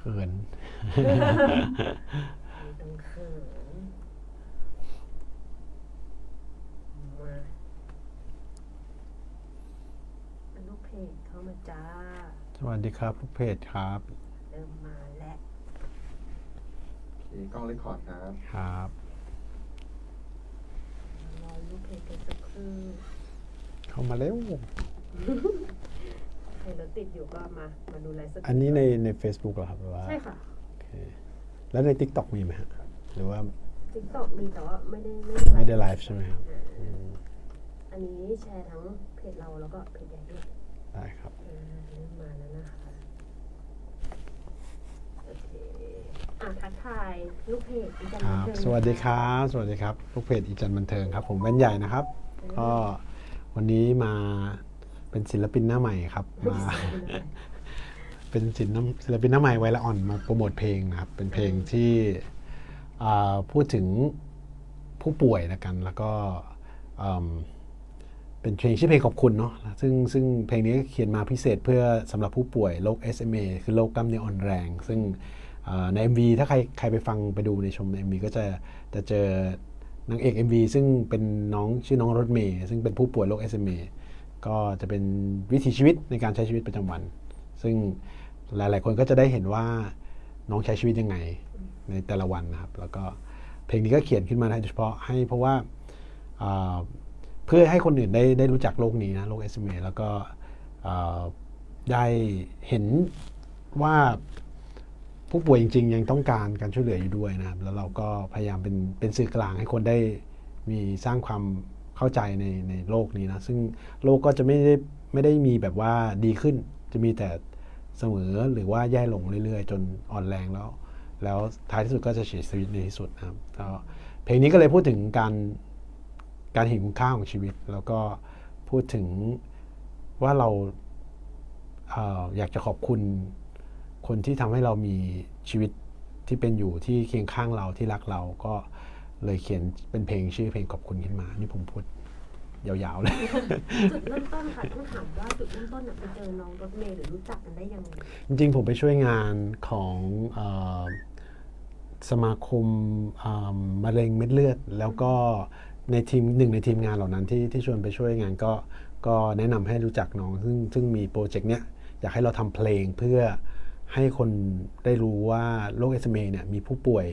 ขินไม่ต้องเขินมาเป็นลูกเพจเข้ามาจ้า สวัสดีครับลูกเพจครับ เริ่มมาแล้วโอเคกล้องเรคคอร์ดครับ ครับ รอลูกเพจกันสักครู่ เข้ามาเร็ว ใครรถติดอยู่ก็มา มาดูไลฟ์สดอันนี้ในใน Facebook เหรอครับหรือว่าใช่ค่ะโอเคแล้วใน TikTok มีไหมฮะหรือว่าติ๊กต็อกมีแต่ว่าไม่ได้ไม่ได้ไลฟ์ใช่ไหมครับอ่าอืมอันนี้แชร์ทั้งเพจเราแล้วก็เพจใหญ่ด้วยได้ครับอ่าเริ่มมาแล้วนะคะโอเคอะทักทายลูกเพจอีกคจันรับ เทิงสวัสดีครับ สวัสดีครับลูกเพจอีจันบันเทิงครับ ผมแว่นใหญ่นะครับ ก็วันนี้มา เป็นศิลปินหน้าใหม่ครับมาเป็นศิลป์ศิลปินหน้าใหม่ไวละอ่อนมาโปรโมทเพลงนะครับ เป็นเพลงที่อ่าพูดถึงผู้ป่วยนะกัน แล้วก็อืมเป็นเพลงชื่อเพลงขอบคุณเนาะซึ่งซึ่งเพลงนี้เขียนมาพิเศษเพื่อสำหรับผู้ป่วยโรค SMA คือโรคกล้ามเนื้ออ่อนแรง ซึ่งอ่าใน MV ถ้าใครใครไปฟังไปดูในชมใน MV ก็จะจะเจอนางเอก MV ซึ่งเป็นน้องชื่อน้องรถเมย์ซึ่งเป็นผู้ป่วยโรค SMA ก็จะเป็นวิถีชีวิตในการใช้ชีวิตประจำวัน ซึ่งหลาย ๆ คนก็จะได้เห็นว่าน้องใช้ชีวิตยังไงในแต่ละวันนะครับ แล้วก็เพลงนี้ก็เขียนขึ้นมาโดยเฉพาะให้เพราะว่าอ่าเพื่อให้คนอื่นได้ได้รู้จักโรคนี้นะโรค SMA แล้วก็ได้เห็นว่าผู้ป่วยจริง ๆ ยังต้องการการช่วยเหลืออยู่ด้วยนะครับ แล้วเราก็พยายามเป็นเป็นสื่อกลางให้คนได้มีสร้างความ เข้าใจในในโลกนี้นะ ซึ่งโลกก็จะไม่ได้ไม่ได้มีแบบว่าดีขึ้น จะมีแต่เสมอหรือว่าแย่ลงเรื่อยๆ จนอ่อนแรงแล้ว แล้วท้ายที่สุดก็จะเสียชีวิตในที่สุดนะครับเพลงนี้ก็เลยพูดถึงการการเห็นคุณค่าของชีวิต แล้วก็พูดถึงว่าเราเอออยากจะขอบคุณคนที่ทำให้เรามีชีวิตที่เป็นอยู่ที่เคียงข้างเราที่รักเราก็ เลยเขียนเป็นเพลงชื่อเพลงขอบคุณขึ้นมา นี่ผมพูดยาวๆเลย จุดเริ่มต้นค่ะต้องถามว่าจุดเริ่มต้นน่ะไปเจอน้องรถเมย์หรือรู้จักกันได้ยังไงจริงๆ ผมไปช่วยงานของเออสมาคมเอ่อมะเร็งเม็ดเลือด แล้วก็ในทีมหนึ่งในทีมงานเหล่านั้นที่ที่ชวนไปช่วยงานก็ก็แนะนำให้รู้จักน้องซึ่งซึ่งมีโปรเจกต์เนี้ยอยากให้เราทำเพลงเพื่อให้คนได้รู้ว่าโรคเอสเมเนี่ยมีผู้ป่วย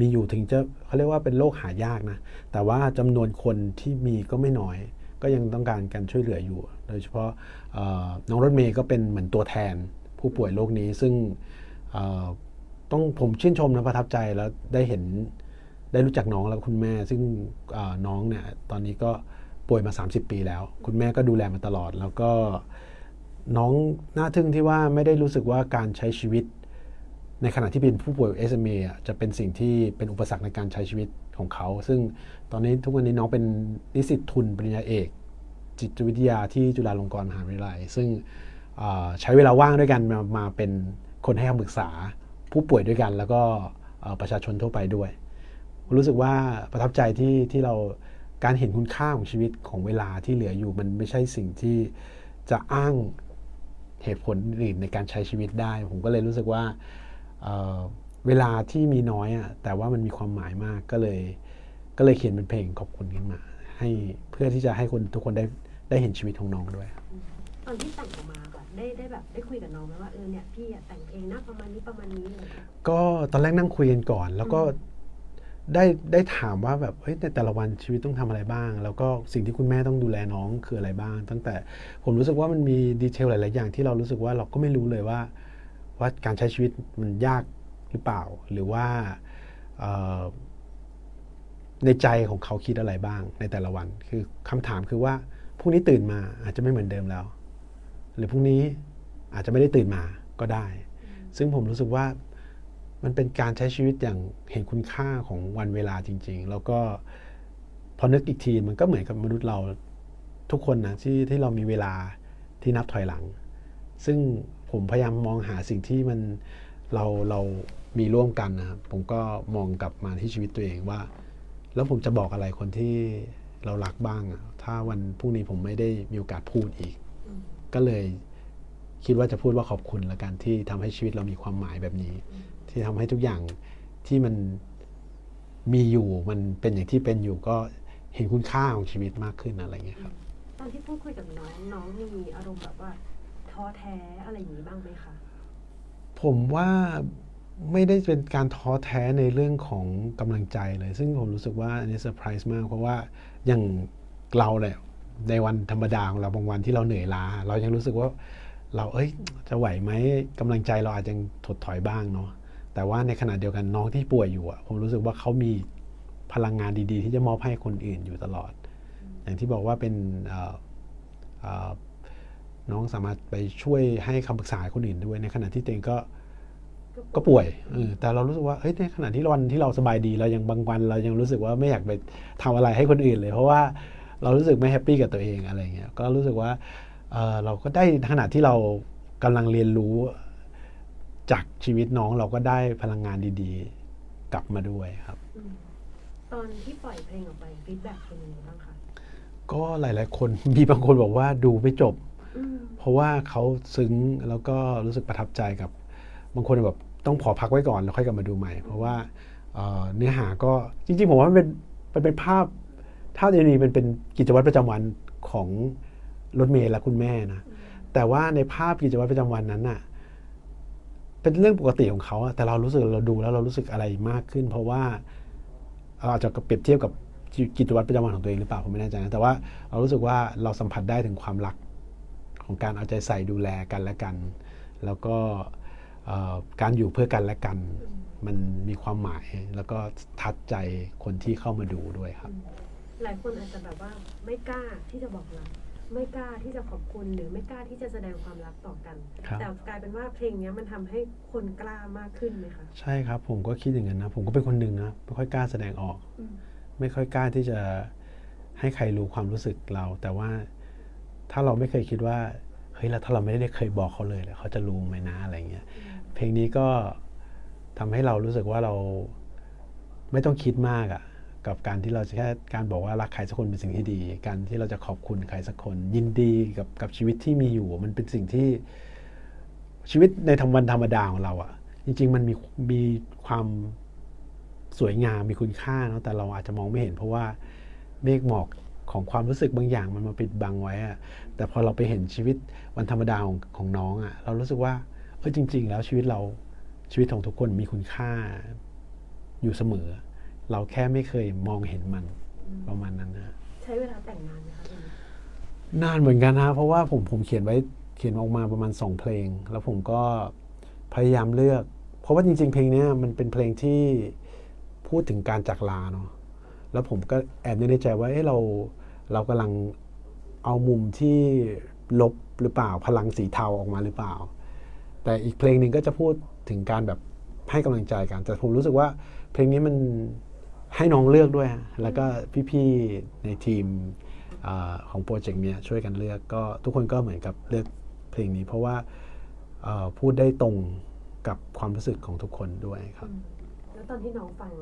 มีอยู่ถึงจะเขาเรียกว่าเป็นโรคหายากนะ แต่ว่าจำนวนคนที่มีก็ไม่น้อย ก็ยังต้องการการช่วยเหลืออยู่ โดยเฉพาะน้องรถเมย์ก็เป็นเหมือนตัวแทนผู้ป่วยโรคนี้ซึ่งต้องผมชื่นชมนะประทับใจแล้วได้เห็นได้รู้จักน้องแล้วคุณแม่ ซึ่งน้องเนี่ยตอนนี้ก็ป่วยมา 30 ปีแล้ว คุณแม่ก็ดูแลมาตลอด แล้วก็น้องน่าทึ่งที่ว่าไม่ได้รู้สึกว่าการใช้ชีวิต ในขณะที่เป็นผู้ป่วย SMA อะจะเป็นสิ่งที่เป็นอุปสรรคในการใช้ชีวิตของเขา ซึ่งตอนนี้ทุกวันนี้น้องเป็นนิสิตทุนปริญญาเอก จิตวิทยาที่จุฬาลงกรณ์มหาวิทยาลัย ซึ่งใช้เวลาว่างด้วยกันมามาเป็นคนให้คำปรึกษาผู้ป่วยด้วยกัน แล้วก็ประชาชนทั่วไปด้วย รู้สึกว่าประทับใจที่ที่เราการเห็นคุณค่าของชีวิตของเวลาที่เหลืออยู่ มันไม่ใช่สิ่งที่จะอ้างเหตุผลอื่นในการใช้ชีวิตได้ ผมก็เลยรู้สึกว่า เอ่อเวลาที่มีน้อยอะแต่ว่ามันมีความหมายมากก็เลย ก็เลยเขียนเป็นเพลงขอบคุณขึ้นมา ให้เพื่อที่จะให้คนทุกคนได้ได้เห็นชีวิตของน้องด้วยตอนที่แต่งออกมาค่ะได้ได้แบบได้คุยกับน้องไหมว่าเออเนี่ยพี่อะแต่งเองนะประมาณนี้ประมาณนี้อะไรอย่างเลยก็ตอนแรกนั่งคุยกันก่อน แล้วก็ได้ได้ถามว่าแบบเฮ้ยในแต่ละวันชีวิตต้องทำอะไรบ้าง แล้วก็สิ่งที่คุณแม่ต้องดูแลน้องคืออะไรบ้าง ตั้งแต่ผมรู้สึกว่ามันมีดีเทลหลาย ๆ อย่างที่เรารู้สึกว่าเราก็ไม่รู้เลยว่า ว่าการใช้ชีวิตมันยากหรือเปล่า หรือว่าในใจของเขาคิดอะไรบ้างในแต่ละวัน คือคำถามคือว่าพรุ่งนี้ตื่นมาอาจจะไม่เหมือนเดิมแล้ว หรือพรุ่งนี้อาจจะไม่ได้ตื่นมาก็ได้ ซึ่งผมรู้สึกว่ามันเป็นการใช้ชีวิตอย่างเห็นคุณค่าของวันเวลาจริง ๆ แล้วก็พอนึกอีกทีมันก็เหมือนกับมนุษย์เราทุกคนนะที่ที่เรามีเวลาที่นับถอยหลัง ซึ่ง ผมพยายามมองหาสิ่งที่มันเราเรามีร่วมกันนะครับผมก็มองกลับมาที่ชีวิตตัวเองว่า แล้วผมจะบอกอะไรคนที่เรารักบ้างอะถ้าวันพรุ่งนี้ผมไม่ได้มีโอกาสพูดอีก ก็เลยคิดว่าจะพูดว่าขอบคุณละกันที่ทำให้ชีวิตเรามีความหมายแบบนี้ ที่ทำให้ทุกอย่างที่มันมีอยู่มันเป็นอย่างที่เป็นอยู่ก็เห็นคุณค่าของชีวิตมากขึ้นอะไรเงี้ยครับ ตอนที่พูดคุยกับน้องน้องมีอารมณ์แบบว่า ท้อแท้อะไรอย่างนี้บ้างไหมคะ ผมว่าไม่ได้เป็นการท้อแท้ในเรื่องของกำลังใจเลย ซึ่งผมรู้สึกว่าอันนี้เซอร์ไพรส์มาก เพราะว่าอย่างเราแหละในวันธรรมดาของเราบางวันที่เราเหนื่อยล้า เรายังรู้สึกว่าเราเอ้ยจะไหวไหมกำลังใจเราอาจจะถดถอยบ้างเนาะแต่ว่าในขณะเดียวกันน้องที่ป่วยอยู่อะผมรู้สึกว่าเขามีพลังงานดี ๆ ที่จะมอบให้คนอื่นอยู่ตลอด อย่างที่บอกว่าเป็น น้องสามารถไปช่วยให้คำปรึกษาคนอื่นด้วยในขณะที่ตัวเองก็ก็ป่วยเออแต่เรารู้สึกว่าเฮ้ยในขณะที่วันที่เราสบายดีเรายังบางวันเรายังรู้สึกว่าไม่อยากไปทำอะไรให้คนอื่นเลย เพราะว่าเรารู้สึกไม่แฮปปี้กับตัวเองอะไรเงี้ยก็รู้สึกว่าเออเราก็ได้ขณะที่เรากำลังเรียนรู้จากชีวิตน้องเราก็ได้พลังงานดีๆ กลับมาด้วยครับอืมตอนที่ปล่อยเพลงออกไปฟีดแบ็กเป็นยังไงบ้างคะก็หลาย ๆ คนมีบางคนบอกว่าดูไม่จบอืม เพราะว่าเขาซึ้งแล้วก็รู้สึกประทับใจกับบางคนแบบต้องขอพักไว้ก่อนแล้วค่อยกลับมาดูใหม่ เพราะว่าเอ่อเนื้อหาก็จริงๆ ผมว่ามันเป็นมันเป็นภาพถ้าจะมีเป็นเป็นกิจวัตรประจำวันของรถเมล์และคุณแม่นะแต่ว่าในภาพกิจวัตรประจำวันนั้นน่ะเป็นเรื่องปกติของเขาอะแต่เรารู้สึกเราดูแล้วเรารู้สึกอะไรมากขึ้น เพราะว่าเราอาจจะเปรียบเทียบกับกิจวัตรประจำวันของตัวเองหรือเปล่าผมไม่แน่ใจนะแต่ว่าเรารู้สึกว่าเราสัมผัสได้ถึงความรัก ของการเอาใจใส่ดูแลกันและกัน แล้วก็เอ่อการอยู่เพื่อกันและกัน มันมีความหมายแล้วก็ทัดใจคนที่เข้ามาดูด้วยครับ หลายคนอาจจะแบบว่าไม่กล้าที่จะบอกรักไม่กล้าที่จะขอบคุณหรือไม่กล้าที่จะแสดงความรักต่อกันครับแต่กลายเป็นว่าเพลงเนี้ยมันทำให้คนกล้ามากขึ้นไหมคะ ใช่ครับ ผมก็คิดอย่างนั้นนะ ผมก็เป็นคนหนึ่งนะไม่ค่อยกล้าแสดงออกอืมไม่ค่อยกล้าที่จะให้ใครรู้ความรู้สึกเรา แต่ว่า ถ้าเราไม่เคยคิดว่าเฮ้ยแล้วถ้าเราไม่ได้เคยบอกเขาเลยแล้วเขาจะรู้ไหมนะอะไรเงี้ยเพลงนี้ก็ทำให้เรารู้สึกว่าเราไม่ต้องคิดมากอะ่ะกับการที่เราจะแค่การบอกว่ารักใครสักคนเป็นสิ่งที่ดี การที่เราจะขอบคุณใครสักคน ยินดีกับกับชีวิตที่มีอยู่ มันเป็นสิ่งที่ชีวิตในธรรมวันธรรมดาของเราอะ่ะ จริง ๆ มันมีมีความสวยงามมีคุณค่าเนาะแต่เราอาจจะมองไม่เห็น เพราะว่าเมฆหมอก ของความรู้สึกบางอย่างมันมาปิดบังไว้อะแต่พอเราไปเห็นชีวิตวันธรรมดาของของน้องอะเรารู้สึกว่าเออจริง ๆ แล้วชีวิตเราชีวิตของทุกคนมีคุณค่าอยู่เสมอ เราแค่ไม่เคยมองเห็นมันประมาณนั้นนะใช้เวลาแต่งนานไหมคะเพลงนี้นานเหมือนกันนะเพราะว่าผมผมเขียนไว้เขียนออกมาประมาณสองเพลง แล้วผมก็พยายามเลือก เพราะว่าจริง ๆ เพลงเนี้ยมันเป็นเพลงที่พูดถึงการจากลาเนาะ แล้วผมก็แอบนึกในใจว่าเอ้เราเรากำลังเอามุมที่ลบหรือเปล่าพลังสีเทาออกมาหรือเปล่า แต่อีกเพลงหนึ่งก็จะพูดถึงการแบบให้กำลังใจกัน แต่ผมรู้สึกว่าเพลงนี้มันให้น้องเลือกด้วยฮะแล้วก็พี่ๆในทีมอของโปรเจกต์เนี้ยช่วยกันเลือกก็ทุกคนก็เหมือนกับเลือกเพลงนี้ เพราะว่าพูดได้ตรงกับความรู้สึกของทุกคนด้วยครับ แล้วตอนที่น้องฟัง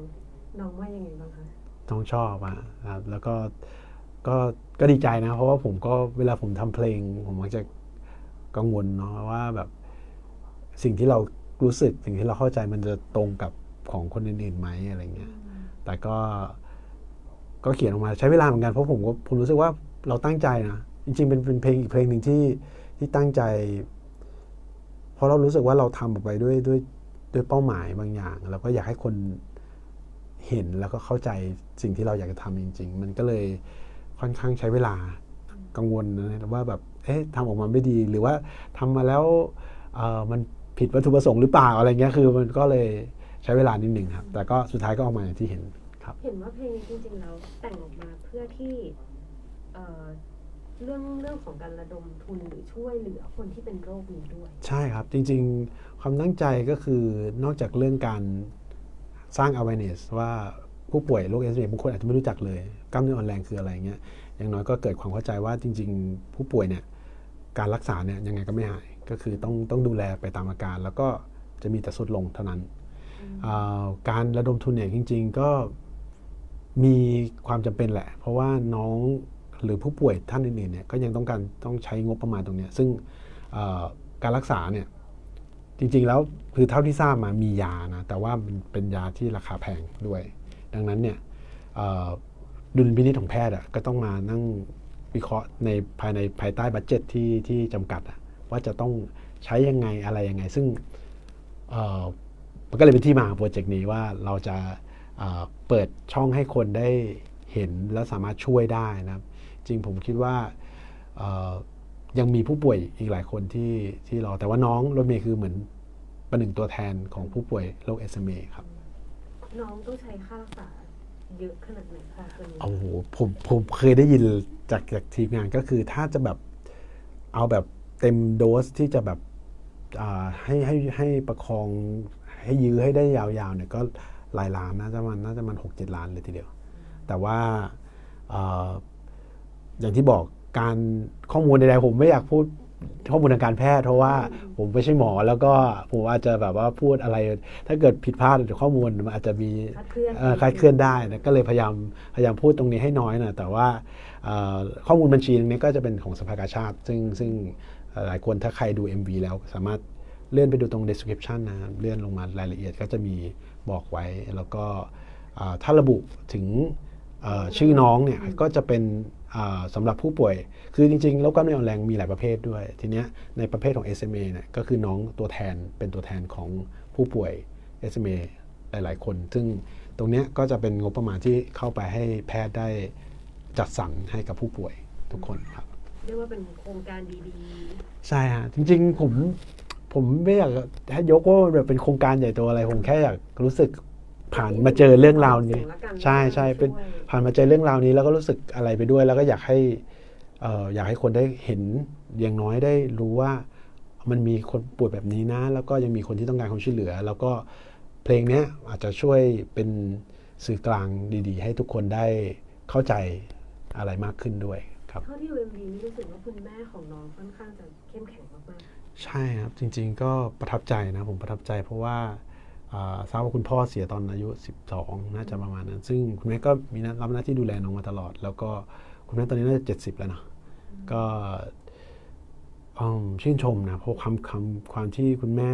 น้องว่ายังไงบ้างคะ น้องชอบอะครับแล้วก็ก็ก็ดีใจนะ เพราะว่าผมก็เวลาผมทำเพลง ผมมักจะกังวลเนาะว่าแบบสิ่งที่เรารู้สึกสิ่งที่เราเข้าใจมันจะตรงกับของคนอื่นๆไหมอะไรเงี้ยแต่ก็ก็เขียนออกมาใช้เวลาเหมือนกันเพราะผมก็ผมรู้สึกว่าเราตั้งใจนะจริงๆเป็นเป็นเพลงอีกเพลงหนึ่งที่ที่ตั้งใจ เพราะเรารู้สึกว่าเราทำออกไปด้วยด้วยด้วยเป้าหมายบางอย่าง เราก็อยากให้คน เห็นแล้วก็เข้าใจสิ่งที่เราอยากจะทำจริง ๆ มันก็เลยค่อนข้างใช้เวลากังวลนะว่าแบบเอ๊ะทำออกมาไม่ดีหรือว่าทำมาแล้วเอ่อมันผิดวัตถุประสงค์หรือเปล่าอะไรเงี้ยคือมันก็เลยใช้เวลานิดหนึ่งครับ แต่ก็สุดท้ายก็ออกมาอย่างที่เห็นครับ เห็นว่าเพลงนี้จริงๆแล้วแต่งออกมาเพื่อที่เอ่อเรื่องเรื่องของการระดมทุนหรือช่วยเหลือคนที่เป็นโรคนี้ด้วย ใช่ครับจริง ๆ ความตั้งใจก็คือนอกจากเรื่องการ สร้าง awareness ว่าผู้ป่วยโรคเอสเบางคนอาจจะไม่รู้จักเลยกล้ามเนื้ออ่อนแรงคืออะไรเงี้ยอย่างน้อยก็เกิดความเข้าใจว่าจริง ๆ ผู้ป่วยเนี่ยการรักษาเนี่ยยังไงก็ไม่หายก็คือต้องต้องดูแลไปตามอาการ แล้วก็จะมีแต่สุดลงเท่านั้นอ่าการระดมทุนเนี่ยจริง ๆ ก็มีความจำเป็นแหละ เพราะว่าน้องหรือผู้ป่วยท่านอื่นๆเนี่ยก็ยังต้องการต้องใช้งบประมาณตรงเนี้ยซึ่งเอ่อการรักษาเนี่ย จริงๆแล้วคือเท่าที่ทราบมามียานะแต่ว่ามันเป็นยาที่ราคาแพงด้วย ดังนั้นเนี่ยดุลพินิจของแพทย์อะก็ต้องมานั่งวิเคราะห์ในภายในภายใต้บัตเจ็ตที่ที่จำกัดอะว่าจะต้องใช้ยังไงอะไรยังไง ซึ่งมันก็เลยเป็นที่มาของโปรเจกต์นี้ว่าเราจะเเปิดช่องให้คนได้เห็นและสามารถช่วยได้นะครับ จริงผมคิดว่า ยังมีผู้ป่วยอีกหลายคนที่ที่รอ แต่ว่าน้องรถเมย์คือเหมือนประหนึ่งตัวแทนของผู้ป่วยโรค SMA ครับน้องต้องใช้ค่ารักษาเยอะขนาดไหนคะตัวนี้โอ้โหผมผมเคยได้ยินจากจากทีมงานก็คือถ้าจะแบบเอาแบบเต็มโดสที่จะแบบอ่าให้ให้ให้ประคองให้ยื้อให้ได้ยาวๆเนี่ยก็หลายล้านน่าจะมันน่าจะมันหกเจ็ดล้านเลยทีเดียว แต่ว่าเอ่ออย่างที่บอก การข้อมูลใดๆผมไม่อยากพูดข้อมูลทางการแพทย์เพราะว่าผมไม่ใช่หมอแล้วก็ผมอาจจะแบบว่าพูดอะไร ถ้าเกิดผิดพลาดหรือข้อมูลมันอาจจะมีคลาดเคลื่อนเอ่อคลาดเคลื่อนได้นะก็เลยพยายามพยายามพูดตรงนี้ให้น้อยหนะแต่ว่าเอ่อข้อมูลบัญชีตรงนี้ก็จะเป็นของสภากาชาติ ซึ่งซึ่งเอ่อหลายคนถ้าใครดู MV แล้วสามารถเลื่อนไปดูตรง description นะเลื่อนลงมารายละเอียดก็จะมีบอกไว้ แล้วก็อ่าถ้าระบุถึงเอ่อชื่อน้องเนี่ยก็จะเป็นอ่า สำหรับผู้ป่วย คือจริงๆโรคกล้ามเนื้ออ่อนแรงมีหลายประเภทด้วย ทีเนี้ยในประเภทของ SMA เนี่ยก็คือน้องตัวแทนเป็นตัวแทนของผู้ป่วย SMA หลายๆ คน ซึ่งตรงเนี้ยก็จะเป็นงบประมาณที่เข้าไปให้แพทย์ได้จัดสรรให้กับผู้ป่วยทุกคนครับ เรียกว่าเป็นโครงการดีใช่ฮะจริงๆผมผมไม่อยากให้ยกว่าแบบเป็นโครงการใหญ่โตอะไร ผมแค่อยากรู้สึกๆ ผ่านมาเจอเรื่องราวนี้ส่งละกันใช่ใช่เป็นช่วยผ่านมาเจอเรื่องราวนี้ แล้วก็รู้สึกอะไรไปด้วย แล้วก็อยากให้เอ่ออยากให้คนได้เห็นอย่างน้อยได้รู้ว่ามันมีคนป่วยแบบนี้นะ แล้วก็ยังมีคนที่ต้องการความช่วยเหลือ แล้วก็เพลงเนี้ยอาจจะช่วยเป็นสื่อกลางดี ๆ ให้ทุกคนได้เข้าใจอะไรมากขึ้นด้วยครับเท่าที่ดูเอ็มวีนี่รู้สึกว่าคุณแม่ของน้องค่อนข้างจะเข้มแข็งมากใช่ครับจริง ๆ ก็ประทับใจนะผมประทับใจเพราะว่าอ่า ทราบว่าคุณพ่อเสียตอนอายุ 12 น่าจะประมาณนั้น ซึ่งคุณแม่ก็มีรับหน้าที่ดูแลน้องมาตลอด แล้วก็คุณแม่ตอนนี้น่าจะ70 แล้วเนอะก็ชื่นชมนะเพราะความความความที่คุณแม่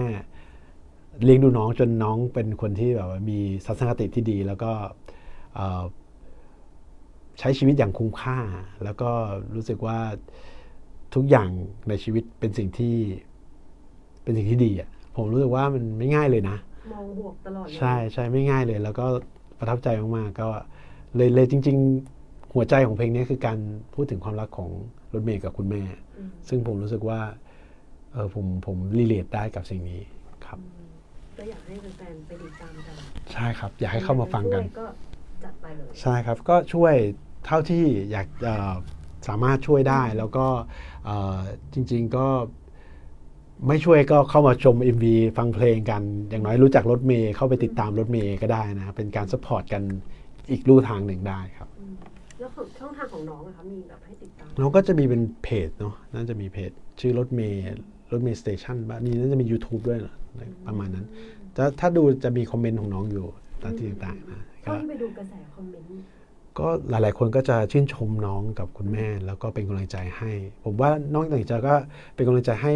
เลี้ยงดูน้องจนน้องเป็นคนที่แบบว่ามีทัศนคติที่ดี แล้วก็ใช้ชีวิตอย่างคุ้มค่า แล้วก็รู้สึกว่าทุกอย่างในชีวิตเป็นสิ่งที่เป็นสิ่งที่ดีอะผมรู้สึกว่ามันไม่ง่ายเลยนะ มองบวกตลอดเลยใช่ใช่ไม่ง่ายเลย แล้วก็ประทับใจมากๆก็เลยเลยจริง ๆ หัวใจของเพลงนี้คือการพูดถึงความรักของรถเมย์กับคุณแม่ อืมซึ่งผมรู้สึกว่าเออผมผมรีเลทได้กับสิ่งนี้ครับอืมก็อยากให้แฟนๆไปติดตามกันใช่ครับ อยากให้เข้ามาฟังกันช่วยก็จัดไปเลย ใช่ครับ ก็ช่วยเท่าที่อยากเอ่อสามารถช่วยได้แล้วก็เอ่อจริง ๆ ก็ ไม่ช่วยก็เข้ามาชม MV ฟังเพลงกัน อย่างน้อยรู้จักรถเมย์เข้าไปติดตามรถเมย์ก็ได้นะเป็นการสปอร์ตกันอีกลู่ทางหนึ่งได้ครับอืมแล้วของช่องทางของน้องอะคะมีแบบให้ติดตาม น้องก็จะมีเป็นเพจเนาะน่าจะมีเพจ ชื่อรถเมย์รถเมย์สเตชันบ้างมีน่าจะมี YouTube ด้วยนะประมาณนั้นจะถ้าดูจะมีคอมเมนต์ของน้องอยู่ตามที่ต่างๆนะเท่าก็ที่ไปดูกระแสคอมเมนต์ก็หลายๆ คนก็จะชื่นชมน้องกับคุณแม่ แล้วก็เป็นกำลังใจให้ ผมว่านอกจากจะก็เป็นกำลังใจให้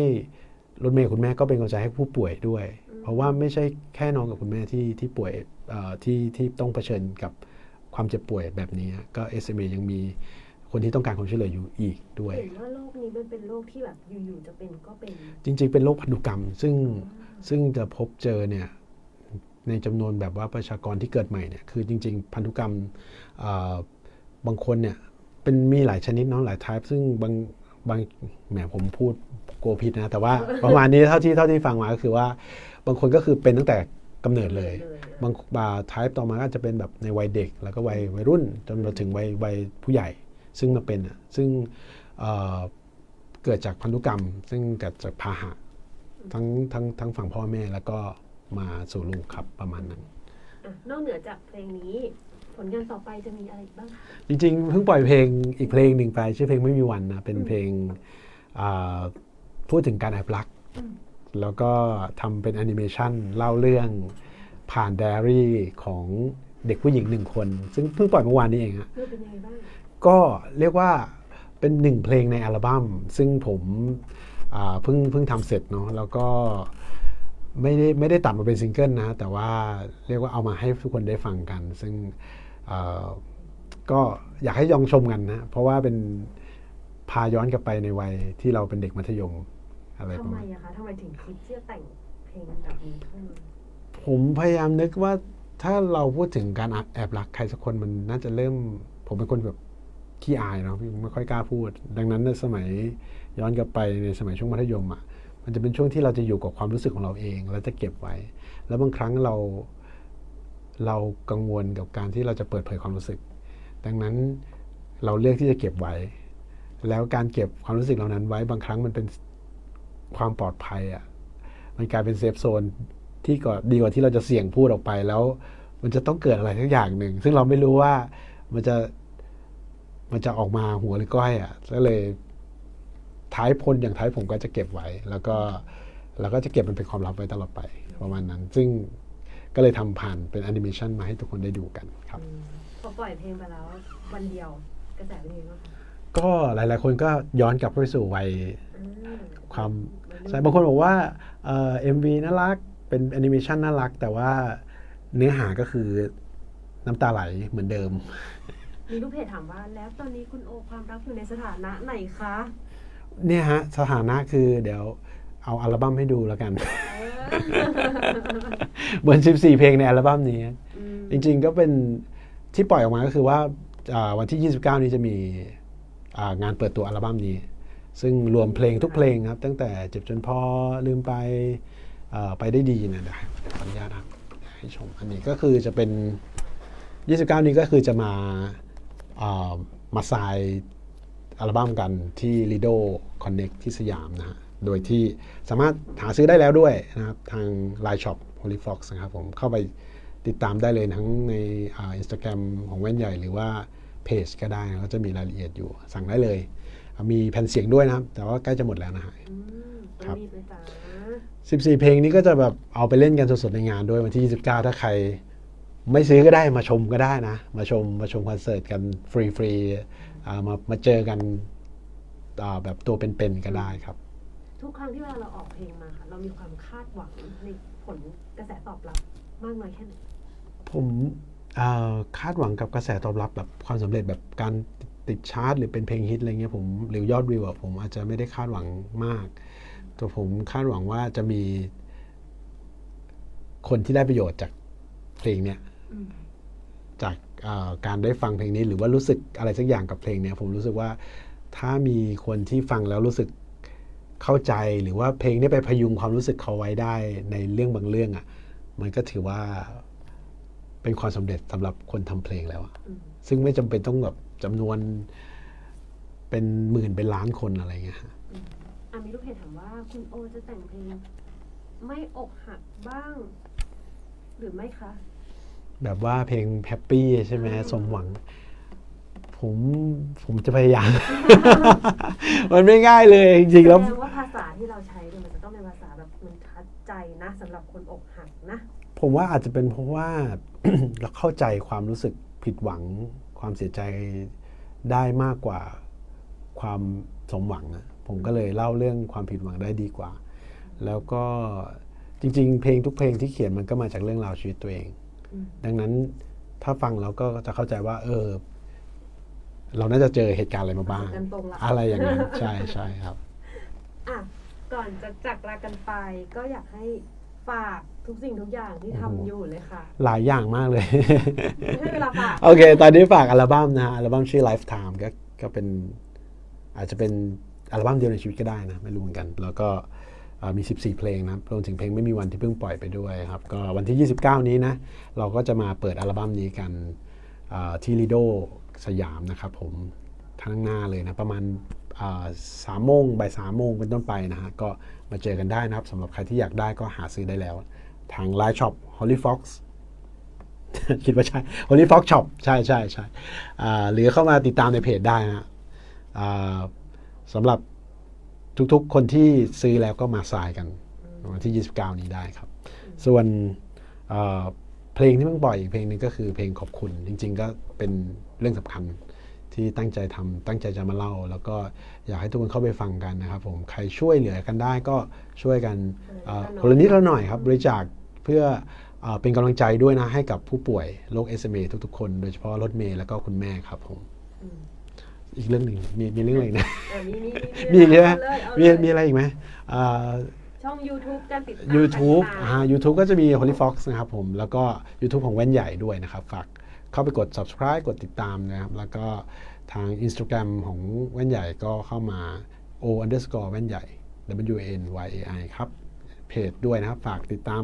รถเมย์คุณแม่ก็เป็นกำลังใจให้ผู้ป่วยด้วย เพราะว่าไม่ใช่แค่น้องกับคุณแม่ที่ที่ป่วยเอ่อที่ที่ต้องเผชิญกับความเจ็บป่วยแบบนี้ ก็ SMA ยังมีคนที่ต้องการความช่วยเหลืออยู่อีกด้วยเห็นว่าโรคนี้มันเป็นโรคที่แบบอยู่ๆจะเป็นก็เป็น จริง ๆ เป็นโรคพันธุกรรม ซึ่งซึ่งจะพบเจอเนี่ยในจำนวนแบบว่าประชากรที่เกิดใหม่เนี่ยคือจริง ๆ พันธุกรรมอ่าบางคนเนี่ยเป็นมีหลายชนิดเนาะหลาย type ซึ่งบางบางแหมผมพูดโกลัวผิดนะ แต่ว่าประมาณนี้เท่าที่เท่าที่ฟังมาก็คือว่า บางคนก็คือเป็นตั้งแต่กำเนิดเลย บางบา type ต่อมาก็อาจจะเป็นแบบในวัยเด็ก แล้วก็วัยวัยรุ่น จนมาถึงวัยวัยผู้ใหญ่ ซึ่งมาเป็นอะซึ่งเอ่อเกิดจากพันธุกรรม ซึ่งเกิดจากพาหะทั้งทั้งทั้งฝั่งพ่อแม่แล้วก็มาสู่ลูกครับประมาณนั้นอะนอกเหนือจากเพลงนี้ผลงานต่อไปจะมีอะไรอีกบ้างคะจริงๆ เพิ่งปล่อยเพลงอีกเพลงหนึ่งไป ชื่อเพลงไม่มีวันนะ เป็นเพลงอ่า พูดถึงการแอบรักอืมแล้วก็ทำเป็นแอนิเมชันเล่าเรื่องผ่านไดอารี่ของเด็กผู้หญิงหนึ่งคน ซึ่งเพิ่งปล่อยเมื่อวานนี้เองฮะเรื่องเป็นยังไงบ้างก็เรียกว่าเป็นหนึ่งเพลงในอัลบั้มซึ่งผมอ่าเพิ่งเพิ่งทำเสร็จเนาะแล้วก็ไม่ได้ไม่ได้ตัดมาเป็นซิงเกิลนะ แต่ว่าเรียกว่าเอามาให้ทุกคนได้ฟังกัน ซึ่งเอ่อก็อยากให้ลองชมกันนะ เพราะว่าเป็นพาย้อนกลับไปในวัยที่เราเป็นเด็กมัธยม อะไรประทำไมมาณอะคะทำไมถึงคิดที่จะแต่งเพลงแบบนี้ขึ้นมาผมพยายามนึกว่าถ้าเราพูดถึงการแอบรักใครสักคนมันน่าจะเริ่ม ผมเป็นคนแบบขี้อายเนาะไม่ค่อยกล้าพูด ดังนั้นในสมัยย้อนกลับไปในสมัยช่วงมัธยมอะมันจะเป็นช่วงที่เราจะอยู่กับความรู้สึกของเราเองแล้วจะเก็บไว้ แล้วบางครั้งเรา เรากังวลกับการที่เราจะเปิดเผยความรู้สึก ดังนั้นเราเลือกที่จะเก็บไว้ แล้วการเก็บความรู้สึกเหล่านั้นไว้บางครั้งมันเป็น ความปลอดภัยอะมันกลายเป็นเซฟโซนที่ก็ดีกว่าที่เราจะเสี่ยงพูดออกไปแล้ว มันจะต้องเกิดอะไรทั้งอย่างหนึ่ง ซึ่งเราไม่รู้ว่ามันจะมันจะออกมาหัวหรือก้อยอะก็เลยท้ายพลอย่างท้ายผมก็จะเก็บไว้ แล้วก็แล้วก็จะเก็บมันเป็นความลับไว้ตลอดไปประมาณนั้น ซึ่งก็เลยทำผ่านเป็นแอนิเมชันมาให้ทุกคนได้ดูกันครับพอปล่อยเพลงไปแล้ววันเดียวกระแสเป็นยังไงบ้างคะ ก็หลาย ๆ คนก็ย้อนกลับไปสู่วัยอืมความวัยรุ่นใช่บางคนบอกว่าเอ่อ็มวีน่ารักเป็นแอนิเมชันน่ารัก แต่ว่าเนื้อหาก็คือน้ำตาไหลเหมือนเดิม มีลูกเพจถามว่า แล้วตอนนี้คุณโอความรักอยู่ในสถานะไหนคะ เนี่ยฮะ สถานะคือเดี๋ยวเอาอัลบั้มให้ดูแล้วกันเออเหมือน 14 เพลงในอัลบั้มนี้อืมจริง ๆ ก็เป็นที่ปล่อยออกมาก็คือว่าอ่าวันที่ 29 นี้จะมีอ่า งานเปิดตัวอัลบั้มนี้ ซึ่งรวมเพลงทุกเพลงครับ ตั้งแต่เจ็บจนพอลืมไปไปได้ดีเนะเดี๋ยวขออนุญาตนะให้ชมอันนี้ก็คือจะเป็น 29 นี้ก็คือจะมาอ่ามาสายอัลบั้มกันที่ Lido Connect ที่สยามนะฮะ โดยที่สามารถหาซื้อได้แล้วด้วยนะครับ ทาง Line Shop Holy Fox นะครับผมเข้าไปติดตามได้เลยทั้งในอินสตาแกรมของแว่นใหญ่หรือว่า เพจก็ได้ก็จะมีรายละเอียดอยู่สั่งได้เลยอะมีแผ่นเสียงด้วยนะครับ แต่ว่าใกล้จะหมดแล้วนะฮะอืมครับรีบเลยจ้า14 เพลงนี้ก็จะแบบเอาไปเล่นกันสดๆในงานด้วยวันที่ 29 ถ้าใครไม่ซื้อก็ได้มาชมก็ได้นะ มาชมมาชมคอนเสิร์ตกันฟรีๆอ่ามามาเจอกันอ่าแบบตัวเป็นๆก็ได้ครับ ทุกครั้งที่เวลาเราออกเพลงมาค่ะเรามีความคาดหวังในผลกระแสตอบรับมากน้อยแค่ไหนผมเอ่อ คาดหวังกับกระแสตอบรับแบบความสำเร็จแบบการติดชาร์ตหรือเป็นเพลงฮิตอะไรเงี้ยผมหรือยอดวิวอะผมอาจจะไม่ได้คาดหวังมาก แต่ผมคาดหวังว่าจะมี คนที่ได้ประโยชน์จากเพลงเนี้ยจากการได้ฟังเพลงนี้หรือว่ารู้สึกอะไรสักอย่างกับเพลงเนี้ยผมรู้สึกว่าถ้ามีคนที่ฟังแล้วรู้สึกเข้าใจหรือว่าเพลงนี้ไปพยุงความรู้สึกเขาไว้ได้ในเรื่องบางเรื่องอะ่ะ มันก็ถือว่า เป็นความสำเร็จสำหรับคนทำเพลงแล้วอะอืมซึ่งไม่จำเป็นต้องแบบจำนวนเป็นหมื่นเป็นล้านคนอะไรเงี้ยฮะอืมอะมีลูกเพจถามว่าคุณโอจะแต่งเพลง ไม่อกหักบ้าง หรือไม่คะ แบบว่าเพลงแฮปปี้ใช่ไหมอืมสมหวัง ผมผมจะพยายาม มันไม่ง่ายเลยจริงๆแล้วแสดงว่าภาษาที่เราใช้เนี่ยมันจะต้องเป็นภาษาแบบมันทัดใจนะสำหรับคนอกหักนะ ผมว่าอาจจะเป็นเพราะว่า เราเข้าใจความรู้สึกผิดหวัง ความเสียใจได้มากกว่าความสมหวังอะผมก็เลยเล่าเรื่องความผิดหวังได้ดีกว่า แล้วก็จริง ๆ เพลงทุกเพลงที่เขียนมันก็มาจากเรื่องราวชีวิตตัวเองอืมดังนั้นถ้าฟังแล้วก็จะเข้าใจว่า เออ เราน่าจะเจอเหตุการณ์อะไรมาบ้างกันตรงละอะไรอย่างนั้น ใช่ใช่ครับ อะ ก่อนจะจากลากันไปก็อยากให้ ฝากทุกสิ่งทุกอย่างที่ทำโอ้โหอยู่เลยค่ะ หลายอย่างมากเลย ให้เวลาฝาก โอเค ตอนนี้ฝากอัลบั้มนะฮะอัลบั้มชื่อ Lifetime ก็ก็เป็นอาจจะเป็นอัลบั้มเดียวในชีวิตก็ได้นะ ไม่รู้เหมือนกัน แล้วก็เอ่อมี 14 เพลงนะครับรวมถึงเพลงไม่มีวันที่เพิ่งปล่อยไปด้วยครับ ก็วันที่ 29 นี้นะ เราก็จะมาเปิดอัลบั้มนี้กันเอ่อที่ลิโดสยามนะครับผมทั้งหน้าเลยนะ ประมาณอ่า สามโมงบ่ายสามโมงเป็นต้นไปนะฮะก็มาเจอกันได้นะครับสำหรับใครที่อยากได้ก็หาซื้อได้แล้ว ทาง Line Shop Holly Fox คิดว่าใช่ Holy Fox Shop ใช่ใช่ใช่หรือเข้ามาติดตามในเพจได้นะสำหรับทุกๆ คนที่ซื้อแล้วก็มาสายกันวันที่ 29 นี้ได้ครับ ส่วนเพลงที่เพิ่งปล่อยอีกเพลงนึงก็คือเพลงขอบคุณ จริง ๆ ก็เป็นเรื่องสำคัญ ที่ตั้งใจทำตั้งใจจะมาเล่า แล้วก็อยากให้ทุกคนเข้าไปฟังกันนะครับผมใครช่วยเหลือกันได้ก็ช่วยกันเอ่อคนละนิดละหน่อยครับบริจาคเพื่อเอ่อเป็นกำลังใจด้วยนะให้กับผู้ป่วยโรค SMA ทุกๆคน โดยเฉพาะรถเมย์แล้วก็คุณแม่ครับผมอืมอีกเรื่องหนึ่งมีมีเรื่องอะไรอีกนะเออมีมีมีอีกใช่ไหมเอาเลยเอามีเลยมีอะไรอีกไหมอ่าช่อง YouTube การติดตาม YouTube ต่างๆอ่า YouTube ก็จะมี Holy Fox นะครับผม แล้วก็ YouTube ของแว่นใหญ่ด้วยนะครับ ฝาก เข้าไปกด subscribe กดติดตามนะครับ แล้วก็ทาง Instagram ของแว่นใหญ่ก็เข้ามา o underscore แว่นใหญ่ w n y a i ครับ เพจด้วยนะครับ ฝากติดตาม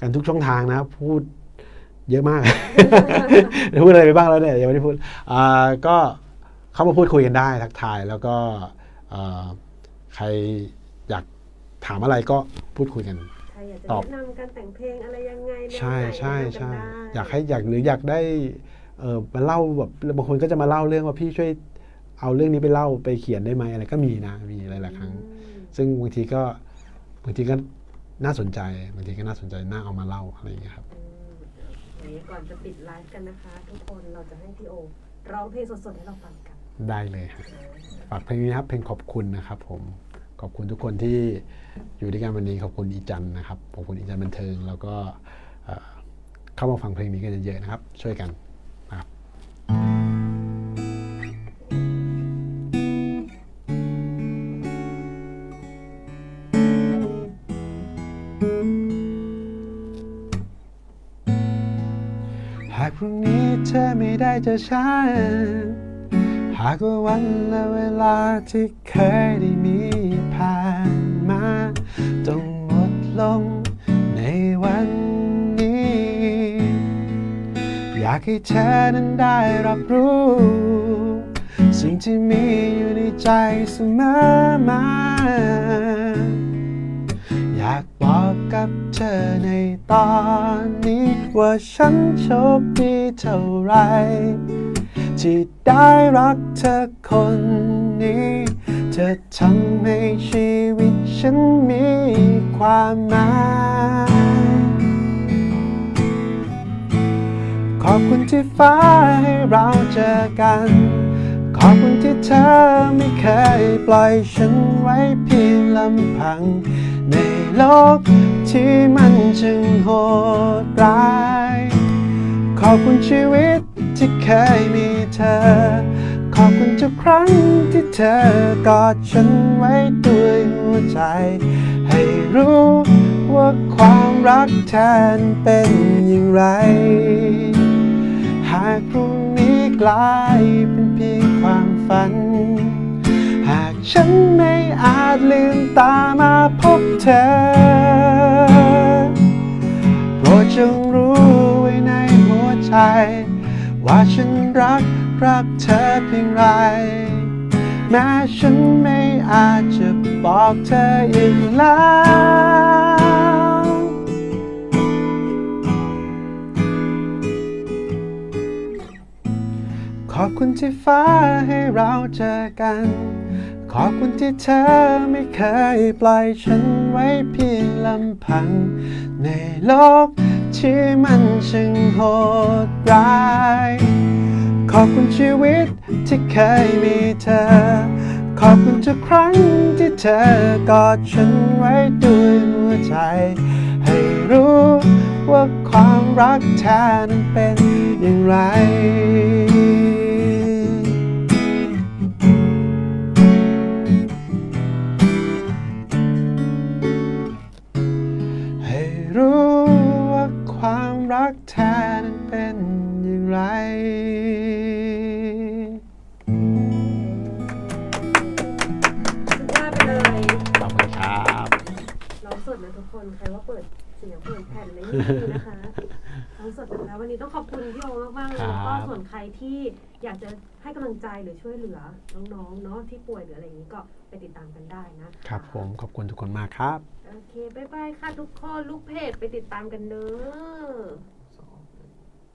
กันทุกช่องทางนะครับ พูดเยอะมาก พูดอะไรไปบ้างแล้วเนี่ยยังไม่ได้พูดอ่าก็เข้ามาพูดคุยกันได้ทักทาย แล้วก็ใครอยากถามอะไรก็พูดคุยกัน จะตอบ แนะนำการแต่งเพลงอะไรยังไงแนวใช่ไหนใช่แนะนำกันใช่ได้อยากให้อยากหรืออยากได้เออมาเล่าแบบบางคนก็จะมาเล่าเรื่องว่าพี่ช่วยเอาเรื่องนี้ไปเล่าไปเขียนได้ไหมอะไรก็มีนะมีหลายๆครั้ง อืมซึ่งบางทีก็บางทีก็น่าสนใจบางทีก็น่าสนใจน่าเอามาเล่าอะไรอย่างเงี้ยครับ อืมโอเคก่อนจะปิดไลฟ์กันนะคะ ทุกคนเราจะให้พี่โอ ร้องเพลงสดๆให้เราฟังกันได้เลยครับฝากเพลงนี้นะครับเพลงขอบคุณนะครับผม ขอบคุณทุกคนที่อยู่ด้วยกันวันนี้ขอบคุณอีจันนะครับขอบคุณอีจันบันเทิง แล้วก็เข้ามาฟังเพลงนี้กันเยอะๆนะครับ ช่วยกันนะครับ หากพรุ่งนี้เธอไม่ได้เจอฉันหากว่าวันและเวลาที่เคยได้มี มา ต้องหมดลงในวันนี้ อยากให้เธอนั้นได้รับรู้ สิ่งที่มีอยู่ในใจเสมอมา อยากบอกกับเธอในตอนนี้ว่าฉันโชคดีเท่าไหรที่ได้รักเธอคนนี้ เธอทำให้ชีวิตฉันมีความหมาย ขอบคุณที่ฟ้าให้เราเจอกัน ขอบคุณที่เธอไม่เคยปล่อยฉันไว้เพียงลำพัง ในโลกที่มันจึงโหดร้าย ขอบคุณชีวิตที่เคยมีเธอ อบคุณทุกครั้งที่เธอกอดฉันไว้ด้วยหัวใจ ให้รู้ว่าความรักแทนเป็นอย่างไร หากพรุ่งนี้กลายเป็นเพียงความฝัน หากฉันไม่อาจลืมตามาพบเธอ โปรดจงรู้ไว้ในหัวใจ ว่าฉันรัก รักเธอเพียงไร แม้ฉันไม่อาจจะบอกเธออีกแล้วขอบคุณที่ฟ้าให้เราเจอกัน ขอบคุณที่เธอไม่เคยปล่อยฉันไว้เพียงลำพัง ในโลกที่มันช่างโหดร้าย ขอบคุณชีวิตที่เคยมีเธอ ขอบคุณทุกครั้งที่เธอกอดฉันไว้ด้วยหัวใจ ให้รู้ว่าความรักแท้นั้นเป็นอย่างไร ยงเปิดแผ่นอะไรไม่มีนะคะร้องสดนะคะวันนี้ต้องขอบคุณพี่โอมากๆเลยครับแล้วก็ส่วนใครที่อยากจะให้กำลังใจหรือช่วยเหลือน้องๆเนาะที่ป่วยหรืออะไรอย่างนี้ก็ไปติดตามกันได้นะคะครับผมขอบคุณทุกคนมากครับ โอเค บ๊ายบายค่ะทุกคน ลูกเพจไปติดตามกันเนอะ